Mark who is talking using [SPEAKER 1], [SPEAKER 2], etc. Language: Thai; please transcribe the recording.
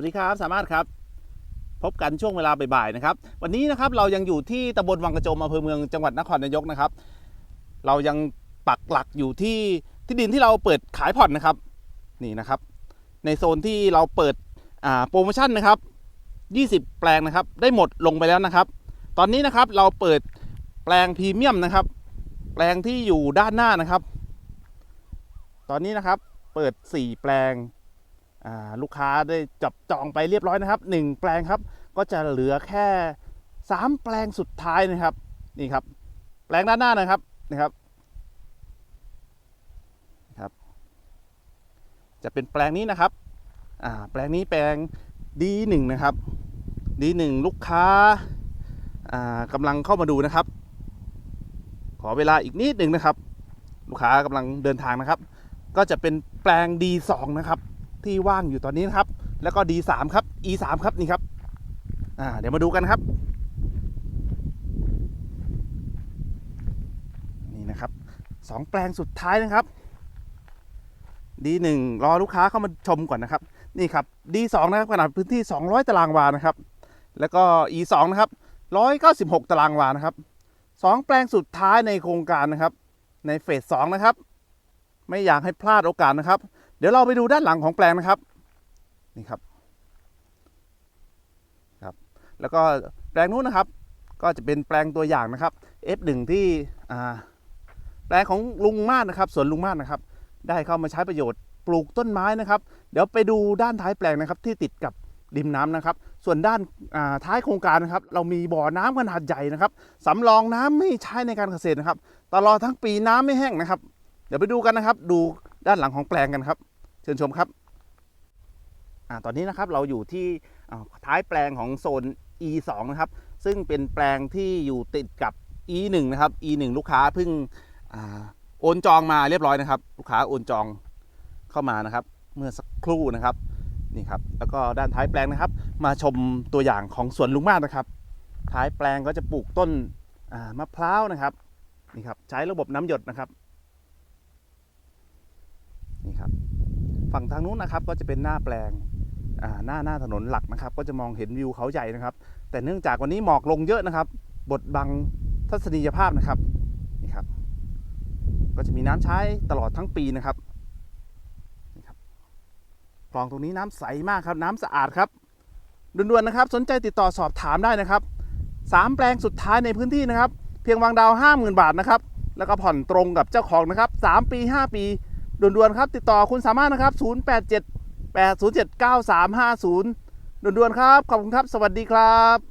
[SPEAKER 1] วัสดีครับ สามารถครับ พบกันช่วงเวลาบ่ายๆนะครับ วันนี้นะครับเรายังอยู่ที่ตำบลวังกระโจมอำเภอเมืองจังหวัดนครนายกนะครับ เรายังปักหลักอยู่ที่ที่ดินที่เราเปิดขายผ่อนนะครับ นี่นะครับ ในโซนที่เราเปิดโปรโมชั่นนะครับ 20 แปลงนะครับ ได้หมดลงไปแล้วนะครับ ตอนนี้นะครับเราเปิดแปลงพรีเมียมนะครับ แปลงที่อยู่ด้านหน้านะครับ ตอนนี้นะครับเปิด 4 แปลง ลูกค้าได้จับจองไปเรียบร้อยนะครับ 1 แปลงครับ ก็จะเหลือแค่ 3 แปลงสุดท้ายนะครับนี่ครับ แปลงด้านหน้านะครับนะครับครับ จะเป็นแปลงนี้นะครับแปลงนี้แปลง D1 นะครับ D1 ลูกค้าากำลังเข้ามาดูนะครับ ขอเวลาอีกนิดหนึ่งนะครับ ลูกค้ากำลังเดินทางนะครับ ก็จะเป็นแปลง D2 นะครับ ที่ว่างอยู่ตอนนี้นะครับ แล้วก็ D3 ครับ E3 ครับนี่ครับอ่าเดี๋ยวมาดูกันครับ นี่นะครับสองแปลงสุดท้ายนะครับ D1 รอลูกค้าเข้ามาชมก่อนนะครับ นี่ครับ D2 นะครับขนาดพื้นที่ 200 ตารางวานะครับ แล้วก็ E2 นะครับ 196 ตารางวานะครับสองแปลงสุดท้ายในโครงการนะครับ ในเฟส2นะครับ ไม่อยากให้พลาดโอกาสนะครับ เดี๋ยวเราไปดูด้านหลังของแปลงนะครับนี่ครับครับ แล้วก็แปลงนู้นนะครับ ก็จะเป็นแปลงตัวอย่างนะครับ F1 ที่อ่แปลงของลุงมาศนะครับสวนลุงมาศนะครับ ได้เข้ามาใช้ประโยชน์ปลูกต้นไม้นะครับ เดี๋ยวไปดูด้านท้ายแปลงนะครับ ที่ติดกับริมน้ำนะครับ ส่วนด้านาท้ายโครงการนะครับ เรามีบ่อน้ำขนาดใหญ่นะครับสำรองน้ำไม่ใช้ในการเกษตรนะครับ ตลอดทั้งปีน้ำไม่แห้งนะครับ เดี๋ยวไปดูกันนะครับ ดู ด้านหลังของแปลงกันครับ เชิญชมครับอ่าตอนนี้นะครับเราอยู่ที่ท้ายแปลงของโซน E2 นะครับ ซึ่งเป็นแปลงที่อยู่ติดกับ E1 นะครับ E1 ลูกค้าเพิ่งอโอนจองมาเรียบร้อยนะครับ ลูกค้าโอนจองเข้ามานะครับ เมื่อสักครู่นะครับนี่ครับแล้วก็ด้านท้ายแปลงนะครับ มาชมตัวอย่างของสวนลุงมาศนะครับ ท้ายแปลงก็จะปลูกต้นมะพร้าวนะครับนี่ครับใช้ระบบน้ำหยดนะครับ นี่ครับ ฝั่งทางนู้นนะครับก็จะเป็นหน้าแปลงหน้าหน้าถนนหลักนะครับ ก็จะมองเห็นวิวเขาใหญ่นะครับ แต่เนื่องจากวันนี้หมอกลงเยอะนะครับ บดบังทัศนียภาพนะครับนี่ครับ ก็จะมีน้ำใช้ตลอดทั้งปีนะครับนี่ครับคลองตรงนี้น้ำใสมากครับ น้ำสะอาดครับด่วนๆนะครับ สนใจติดต่อสอบถามได้นะครับสามแปลงสุดท้ายในพื้นที่นะครับ เพียงวางดาว50,000บาทนะครับ แล้วก็ผ่อนตรงกับเจ้าของนะครับ3ปี5ปี ด่วนๆครับ ติดต่อคุณสามารถนะครับ 087 807 9350ด่วนๆครับ ขอบคุณครับ สวัสดีครับ